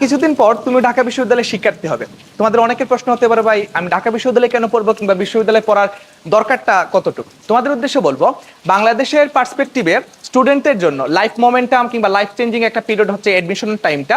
কিছুদিন পর তুমি ঢাকা বিশ্ববিদ্যালয়ের শিক্ষার্থী হবে। তোমাদের অনেকের প্রশ্ন হতে পারে, ভাই, আমি ঢাকা বিশ্ববিদ্যালয়ে কেন পড়ব কিংবা বিশ্ববিদ্যালয়ে পড়ার দরকারটা কতটুকু? তোমাদের উদ্দেশ্যে বলব, বাংলাদেশের পার্সপেক্টিভে স্টুডেন্টের জন্য লাইফ মোমেন্টাম কিংবা লাইফ চেঞ্জিং একটা পিরিয়ড হচ্ছে এডমিশন টাইমটা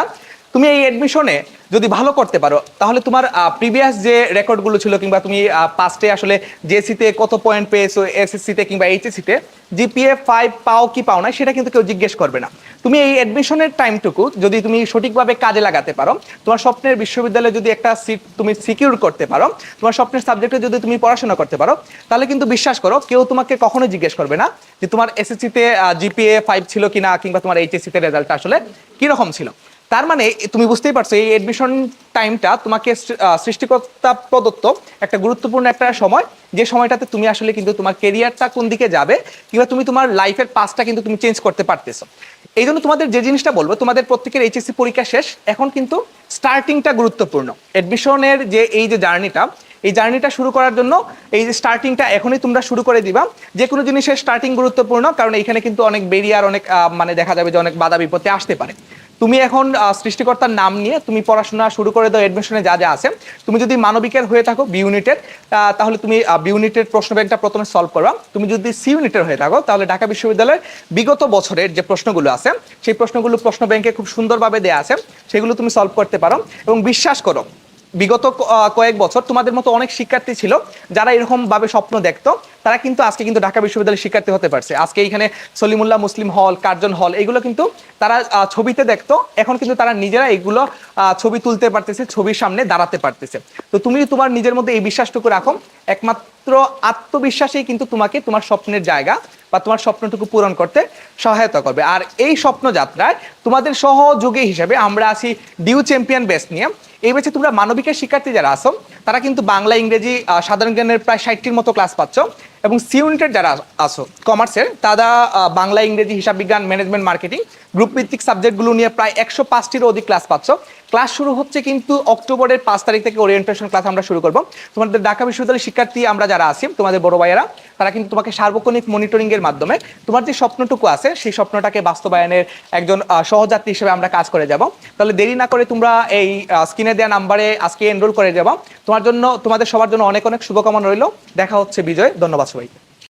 তুমি এই এডমিশনে যদি ভালো করতে পারো, তাহলে তোমার প্রিভিয়াস যে রেকর্ডগুলো ছিল কিংবা তুমি পাস্টে আসলে জেসিতে কত পয়েন্ট পেয়েছ এসএসসিতে কিংবা এইচএসসিতে জিপিএ ফাইভ পাও কি পাও না সেটা কিন্তু কেউ জিজ্ঞেস করবে না। তুমি এই অ্যাডমিশনের টাইমটুকু যদি তুমি সঠিকভাবে কাজে লাগাতে পারো, তোমার স্বপ্নের বিশ্ববিদ্যালয়ে যদি একটা সিট তুমি সিকিউর করতে পারো, তোমার স্বপ্নের সাবজেক্টে যদি তুমি পড়াশোনা করতে পারো, তাহলে কিন্তু বিশ্বাস করো, কেউ তোমাকে কখনো জিজ্ঞেস করবে না যে তোমার এসএসসিতে জিপিএ ফাইভ ছিল কিনা কিংবা তোমার এইচএসসিতে রেজাল্ট আসলে কীরকম ছিল। তার মানে তুমি বুঝতেই পারছ, এই এডমিশন টাইমটা তোমাকে সৃষ্টিকর্তা প্রদত্ত একটা গুরুত্বপূর্ণ একটা সময়, যে সময়টাতে তুমি আসলে কিন্তু তোমার কেরিয়ারটা কোন দিকে যাবে কিংবা তুমি তোমার লাইফের পাসটা কিন্তু তুমি চেঞ্জ করতে পারতেছো। এই জন্য তোমাদের যে জিনিসটা বলব, তোমাদের প্রত্যেকের এইচএসসি পরীক্ষা শেষ। এখন কিন্তু স্টার্টিংটা গুরুত্বপূর্ণ। অ্যাডমিশনের যে এই যে জার্নিটা এই জার্নিটা শুরু করার জন্য এই যে স্টার্টিংটা এখনই তোমরা শুরু করে দিবা। যে কোনো জিনিসের স্টার্টিং গুরুত্বপূর্ণ, কারণ এখানে কিন্তু অনেক বেরিয়ার অনেক মানে দেখা যাবে যে অনেক বাধা বিপত্তি আসতে পারে। তুমি এখন সৃষ্টিকর্তার নাম নিয়ে তুমি পড়াশোনা শুরু করে দাও এডমিশনে যা যা আছে। তুমি যদি মানবিকের হয়ে থাকো বি ইউনিটের তাহলে তুমি বি ইউনিটের প্রশ্ন ব্যাংকটা প্রথমে সলভ করবা। তুমি যদি সি ইউনিটের হয়ে থাকো, তাহলে ঢাকা বিশ্ববিদ্যালয়ের বিগত বছরের যে প্রশ্নগুলো আছে, সেই প্রশ্নগুলো প্রশ্ন ব্যাংকে খুব সুন্দরভাবে দেওয়া আছে। সেগুলো তুমি সলভ করতে পারো। এবং বিশ্বাস করো বিগত কয়েক বছর তোমাদের মতো অনেক শিক্ষার্থী ছিল যারা এরকম ভাবে স্বপ্ন দেখতো। তারা কিন্তু আজকে কিন্তু ঢাকা বিশ্ববিদ্যালয়ের শিক্ষার্থী হতে পারছে। আজকে এখানে সলিমুল্লাহ মুসলিম হল, কার্জন হল, এগুলো কিন্তু তারা ছবিতে দেখতো। এখন কিন্তু তারা নিজেরা এগুলো ছবি তুলতে পারতেছে, ছবির সামনে দাঁড়াতে পারতেছে। তো তুমি তোমার নিজের মধ্যে এই বিশ্বাসটুকু রাখো, একমাত্র আত্মবিশ্বাসেই কিন্তু তোমাকে তোমার স্বপ্নের জায়গা বা তোমার স্বপ্নটুকু পূরণ করতে সহায়তা করবে। আর এই স্বপ্ন যাত্রায় তোমাদের সহযোগী হিসেবে আমরা আছি ডিউ চ্যাম্পিয়ন বেস নিয়ে। এই বেছে তোমরা মানবিকের শিক্ষার্থী যারা আসো তারা কিন্তু বাংলা, ইংরেজি সাধারণ জ্ঞানের প্রায় ষাটটির মতো ক্লাস পাচ্ছ। এবং সি ইউনিটের যারা আসো কমার্সের তারা বাংলা, ইংরেজি, হিসাব বিজ্ঞান ম্যানেজমেন্ট মার্কেটিং গ্রুপ ভিত্তিক সাবজেক্টগুলো নিয়ে প্রায় একশো পাঁচটিরও অধিক ক্লাস পাচ্ছ। ক্লাস শুরু হচ্ছে কিন্তু অক্টোবরের পাঁচ তারিখ থেকে ওরিয়েন্টেশন ক্লাস আমরা শুরু করব। তোমাদের ঢাকা বিশ্ববিদ্যালয়ের শিক্ষার্থী আমরা যারা আছি, তোমাদের বড় ভাইয়েরা, তারা কিন্তু তোমাকে সার্বক্ষণিক মনিটরিং এর মাধ্যমে তোমার যে স্বপ্নটুকু আছে, সেই স্বপ্নটাকে বাস্তবায়নের একজন সহযাত্রী হিসেবে আমরা কাজ করে যাব। তাহলে দেরি না করে তোমরা এই স্ক্রিনে দেওয়া নাম্বারে আজকে এনরোল করে যাব। তোমার জন্য, তোমাদের সবার জন্য অনেক অনেক শুভকামনা রইল। দেখা হচ্ছে বিজয়। ধন্যবাদ সবাইকে।